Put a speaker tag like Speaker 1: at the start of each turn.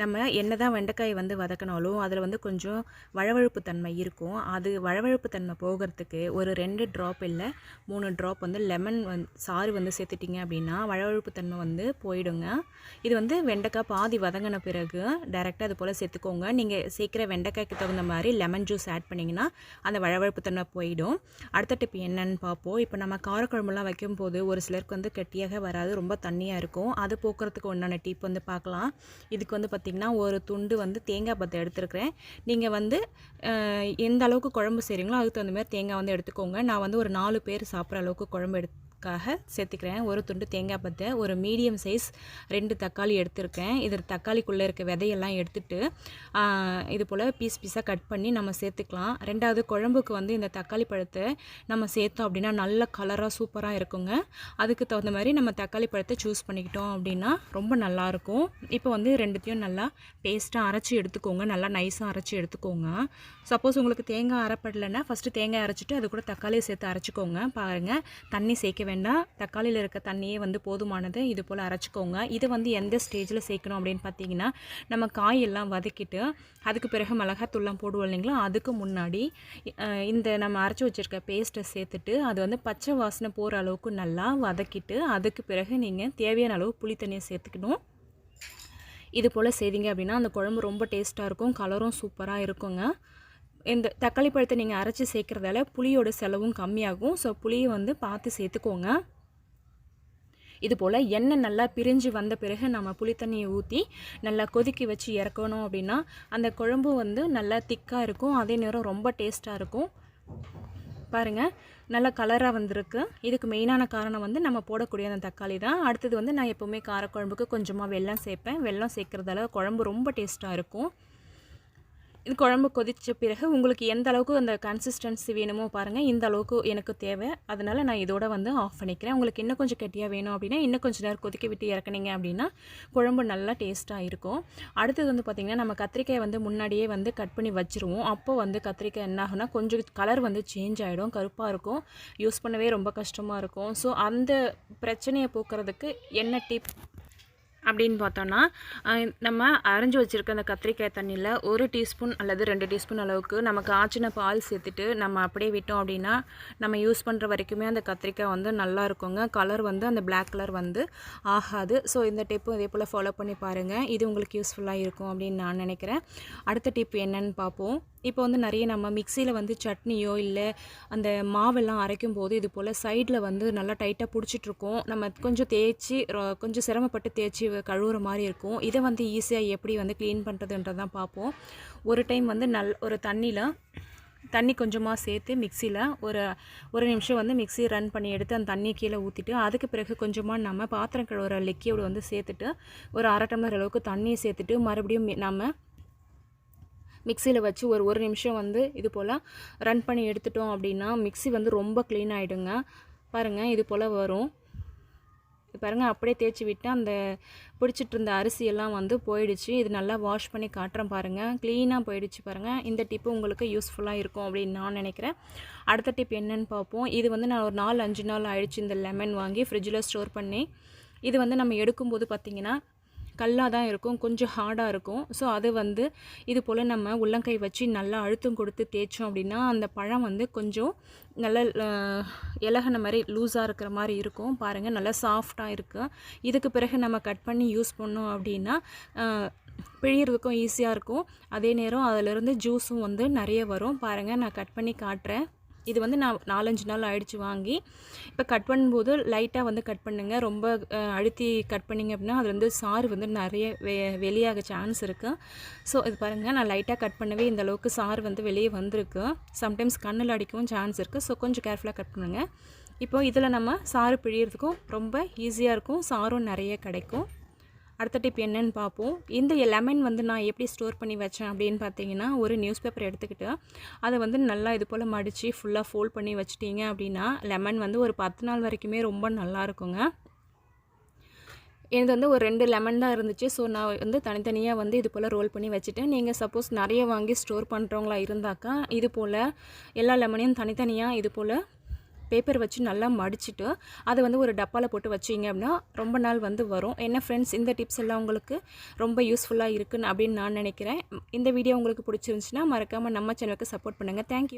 Speaker 1: நம்ம என்ன தான் வெண்டைக்காய் வந்து வதக்கினாலும் அதில் வந்து கொஞ்சம் வழவழுப்பு தன்மை இருக்கும். அது வழவழுப்பு தன்மை போகிறதுக்கு ஒரு ரெண்டு ட்ராப் இல்லை மூணு ட்ராப் வந்து லெமன் வந் சாறு வந்து சேர்த்துட்டிங்க அப்படின்னா வழவழுப்பு தன்மை வந்து போயிடுங்க. இது வந்து வெண்டைக்காய் பாதி வதங்கின பிறகு டைரெக்டாக அது போல் சேர்த்துக்கோங்க. நீங்கள் சேர்க்குற வெண்டைக்காய்க்கு தகுந்த மாதிரி லெமன் ஜூஸ் ஆட் பண்ணிங்கன்னா அந்த வழவழுப்பு தன்மை போயிடும். அடுத்த டிப் என்னன்னு பார்ப்போம். இப்போ நம்ம காரக்குழம்புலாம் வைக்கும்போது ஒரு சிலருக்கு வந்து கெட்டியாக வராது ரொம்ப தண்ணியாக இருக்கும். அது போக்குறதுக்கு உண்டான டிப் வந்து பார்க்கலாம். இதுக்கு வந்து பார்த்திங்கன்னா ஒரு துண்டு வந்து தேங்காய் பத்தை எடுத்துருக்கிறேன். நீங்கள் வந்து எந்த அளவுக்கு குழம்பு செய்கிறீங்களோ அதுக்கு தகுந்த மாதிரி தேங்காய் வந்து எடுத்துக்கோங்க. நான் வந்து ஒரு நாலு பேர் சாப்பிட்ற அளவுக்கு குழம்பு எடுத்து க்காக சேர்த்துக்கிறேன். ஒரு துண்டு தேங்காய் பத்தை ஒரு மீடியம் சைஸ் ரெண்டு தக்காளி எடுத்திருக்கேன். இதில் தக்காளிக்குள்ளே இருக்க விதையெல்லாம் எடுத்துட்டு இது போல் பீஸ் பீஸாக கட் பண்ணி நம்ம சேர்த்துக்கலாம். ரெண்டாவது குழம்புக்கு வந்து இந்த தக்காளி பழத்தை நம்ம சேர்த்தோம் அப்படின்னா நல்ல கலராக சூப்பராக இருக்குங்க. அதுக்கு தகுந்த மாதிரி நம்ம தக்காளி பழத்தை சூஸ் பண்ணிக்கிட்டோம் அப்படின்னா ரொம்ப நல்லாயிருக்கும் இப்போ வந்து ரெண்டுத்தையும் நல்லா பேஸ்ட்டாக அரைச்சி எடுத்துக்கோங்க. நல்லா நைஸாக அரைச்சி எடுத்துக்கோங்க. சப்போஸ் உங்களுக்கு தேங்காய் அரைப்படலைன்னா ஃபஸ்ட்டு தேங்காய் அரைச்சிட்டு அது கூட தக்காளியை சேர்த்து அரைச்சிக்கோங்க. பாருங்கள் தண்ணி சேர்க்க வேண்டாம் தக்காளியில் இருக்க தண்ணியே வந்து போதுமானது. இது போல் அரைச்சிக்கோங்க. இது வந்து எந்த ஸ்டேஜில் சேர்க்கணும் அப்படின்னு பார்த்தீங்கன்னா நம்ம காயெல்லாம் வதக்கிட்டு அதுக்கு பிறகு மிளகாத்தூள்லாம் போடுவோம் இல்லைங்களா? அதுக்கு முன்னாடி இந்த நம்ம அரைச்சி வச்சுருக்க பேஸ்ட்டை சேர்த்துட்டு அது வந்து பச்சை வாசனை போகிற அளவுக்கு நல்லா வதக்கிட்டு அதுக்கு பிறகு நீங்கள் தேவையான அளவு புளி தண்ணியை சேர்த்துக்கணும். இது போல் செய்தீங்க அப்படின்னா அந்த குழம்பு ரொம்ப டேஸ்ட்டாக இருக்கும். கலரும் சூப்பராக இருக்குங்க. இந்த தக்காளி பழத்தை நீங்கள் அரைச்சி சேர்க்குறதால புளியோட செலவும் கம்மியாகும். ஸோ புளியை வந்து பார்த்து சேர்த்துக்கோங்க. இது போல் எண்ணெய் நல்லா பிரிஞ்சு வந்த பிறகு நம்ம புளி தண்ணியை ஊற்றி நல்லா கொதிக்க வச்சு இறக்கணும் அப்படின்னா அந்த குழம்பு வந்து நல்லா திக்காக இருக்கும். அதே நேரம் ரொம்ப டேஸ்ட்டாக இருக்கும். பாருங்கள் நல்ல கலராக வந்திருக்கு. இதுக்கு மெயினான காரணம் வந்து நம்ம போடக்கூடிய அந்த தக்காளி தான். அடுத்தது வந்து நான் எப்போவுமே காரக்குழம்புக்கு கொஞ்சமாக வெள்ளம் சேர்ப்பேன். வெள்ளம் சேர்க்குறதால குழம்பு ரொம்ப டேஸ்ட்டாக இருக்கும். இது குழம்பு கொதித்த பிறகு உங்களுக்கு எந்த அளவுக்கு அந்த கன்சிஸ்டன்சி வேணுமோ பாருங்கள் இந்த அளவுக்கு எனக்கு தேவை. அதனால் நான் இதோட வந்து ஆஃப் பண்ணிக்கிறேன். உங்களுக்கு இன்னும் கொஞ்சம் கெட்டியாக வேணும் அப்படின்னா இன்னும் கொஞ்சம் நேரம் கொதிக்க விட்டு இறக்குனீங்க அப்படின்னா குழம்பு நல்லா டேஸ்ட்டாக இருக்கும். அடுத்தது வந்து பார்த்திங்கன்னா நம்ம கத்திரிக்காய் வந்து முன்னாடியே வந்து கட் பண்ணி வச்சுருவோம். அப்போ வந்து கத்திரிக்காய் என்ன ஆகுனா கொஞ்சம் கலர் வந்து சேஞ்ச் ஆகிடும் கருப்பாக இருக்கும். யூஸ் பண்ணவே ரொம்ப கஷ்டமாக இருக்கும். ஸோ அந்த பிரச்சனையை போக்குறதுக்கு என்ன டிப் அப்படின்னு பார்த்தோன்னா நம்ம அரைஞ்சி வச்சுருக்க அந்த கத்திரிக்காய் தண்ணியில் ஒரு டீஸ்பூன் அல்லது ரெண்டு டீஸ்பூன் அளவுக்கு நமக்கு ஆச்சின பால் சேர்த்துட்டு நம்ம அப்படியே விட்டோம் அப்படின்னா நம்ம யூஸ் பண்ணுற வரைக்குமே அந்த கத்திரிக்காய் வந்து நல்லா இருக்குங்க. கலர் வந்து அந்த பிளாக் கலர் வந்து ஆகாது. ஸோ இந்த டிப்பும் இதே போல் ஃபாலோ பண்ணி பாருங்கள் இது உங்களுக்கு யூஸ்ஃபுல்லாக இருக்கும் அப்படின்னு நான் நினைக்கிறேன். அடுத்த டிப் என்னன்னு பார்ப்போம். இப்போ வந்து நிறைய நம்ம மிக்சியில் வந்து சட்னியோ இல்லை அந்த மாவெல்லாம் அரைக்கும் போது இது போல் சைடில் வந்து நல்லா டைட்டாக பிடிச்சிட்ருக்கோம் நம்ம கொஞ்சம் தேய்ச்சி கொஞ்சம் சிரமப்பட்டு தேய்ச்சி கழுவுற மாதிரி இருக்கும். இதை வந்து ஈஸியாக எப்படி வந்து க்ளீன் பண்ணுறதுன்றதான் பார்ப்போம். ஒரு டைம் வந்து நல் ஒரு தண்ணியில் தண்ணி கொஞ்சமாக சேர்த்து மிக்சியில் ஒரு ஒரு நிமிஷம் வந்து மிக்சி ரன் பண்ணி எடுத்து அந்த தண்ணியை கீழே ஊற்றிட்டு அதுக்கு பிறகு கொஞ்சமாக நம்ம பாத்திரம் கழுவுற லிக்யூடு வந்து சேர்த்துட்டு ஒரு அரை டம்ளர் அளவுக்கு தண்ணியை சேர்த்துட்டு மறுபடியும் நம்ம மிக்சியில் வச்சு ஒரு ஒரு நிமிஷம் வந்து இது போல் ரன் பண்ணி எடுத்துட்டோம் அப்படின்னா மிக்ஸி வந்து ரொம்ப க்ளீன் ஆகிடுங்க பாருங்கள் இது போல் வரும். பாருங்கள் அப்படியே தேய்ச்சி விட்டு அந்த பிடிச்சிட்டு இருந்த அரிசியெல்லாம் வந்து போயிடுச்சு. இது நல்லா வாஷ் பண்ணி காட்டுறேன் பாருங்கள் க்ளீனாக போயிடுச்சு பாருங்கள் இந்த டிப்பு உங்களுக்கு யூஸ்ஃபுல்லாக இருக்கும் அப்படின்னு நான் நினைக்கிறேன். அடுத்த டிப் என்னன்னு பார்ப்போம். இது வந்து நான் ஒரு நாலு அஞ்சு நாள் ஆயிடுச்சு இந்த லெமன் வாங்கி ஃப்ரிட்ஜில் ஸ்டோர் பண்ணி. இது வந்து நம்ம எடுக்கும்போது பார்த்திங்கன்னா கல்லாக தான் இருக்கும் கொஞ்சம் ஹார்டாக இருக்கும். ஸோ அது வந்து இது போல் நம்ம உள்ளங்கை வச்சு நல்லா அழுத்தம் கொடுத்து தேய்ச்சோம் அப்படின்னா அந்த பழம் வந்து கொஞ்சம் நல்ல இலகின இலகுன மாதிரி லூஸாக இருக்கிற மாதிரி இருக்கும். பாருங்கள் நல்லா சாஃப்டாக இருக்குது இதுக்கு பிறகு நம்ம கட் பண்ணி யூஸ் பண்ணோம் அப்படின்னா அஹ், பிழியறதுக்கும் ஈஸியாக இருக்கும். அதே நேரம் அதிலிருந்து ஜூஸும் வந்து நிறைய வரும். பாருங்கள் நான் கட் பண்ணி காட்டுறேன். இது வந்து நான் நாலஞ்சு நாள் ஆயிடுச்சு வாங்கி. இப்போ கட் பண்ணும்போது லைட்டாக வந்து கட் பண்ணுங்கள் ரொம்ப அழுத்தி கட் பண்ணிங்க அப்படின்னா அது வந்து சாறு வந்து நிறைய வெ வெளியாக சான்ஸ் இருக்குது ஸோ இது பாருங்கள் நான் லைட்டாக கட் பண்ணவே இந்த அளவுக்கு சாறு வந்து வெளியே வந்திருக்கு. சம்டைம்ஸ் கண்ணில் அடிக்கவும் சான்ஸ் இருக்குது ஸோ கொஞ்சம் கேர்ஃபுல்லாக கட் பண்ணுங்கள் இப்போ இதில் நம்ம சாறு பிழியறதுக்கும் ரொம்ப ஈஸியாக இருக்கும். சாரும் நிறைய கிடைக்கும். அடுத்த டிப் என்னன்னு பார்ப்போம். இந்த லெமன் வந்து நான் எப்படி ஸ்டோர் பண்ணி வச்சேன் அப்படின்னு பார்த்தீங்கன்னா ஒரு நியூஸ் பேப்பர் எடுத்துக்கிட்டு அதை வந்து நல்லா இது போல் மடித்து ஃபுல்லாக ஃபோல்ட் பண்ணி வச்சிட்டிங்க அப்படின்னா லெமன் வந்து ஒரு பத்து நாள் வரைக்குமே ரொம்ப நல்லா இருக்குங்க. எனக்கு வந்து ஒரு ரெண்டு லெமன் தான் இருந்துச்சு. ஸோ நான் வந்து தனித்தனியாக வந்து இது போல் ரோல் பண்ணி வச்சுட்டேன் நீங்கள் சப்போஸ் நிறைய வாங்கி ஸ்டோர் பண்ணுறவங்களா இருந்தாக்கா இது போல் எல்லா லெமனையும் தனித்தனியாக இது போல் பேப்பர் வச்சு நல்லா மடிச்சுட்டு அதை வந்து ஒரு டப்பாவில் போட்டு வச்சிங்க அப்படின்னா ரொம்ப நாள் வந்து வரும். என்ன ஃப்ரெண்ட்ஸ் இந்த டிப்ஸ் எல்லாம் உங்களுக்கு ரொம்ப யூஸ்ஃபுல்லாக இருக்குன்னு அப்படின்னு நான் நினைக்கிறேன். இந்த வீடியோ உங்களுக்கு பிடிச்சிருந்துச்சுன்னா மறக்காமல் நம்ம சேனலுக்கு சப்போர்ட் பண்ணுங்கள் தேங்க்யூ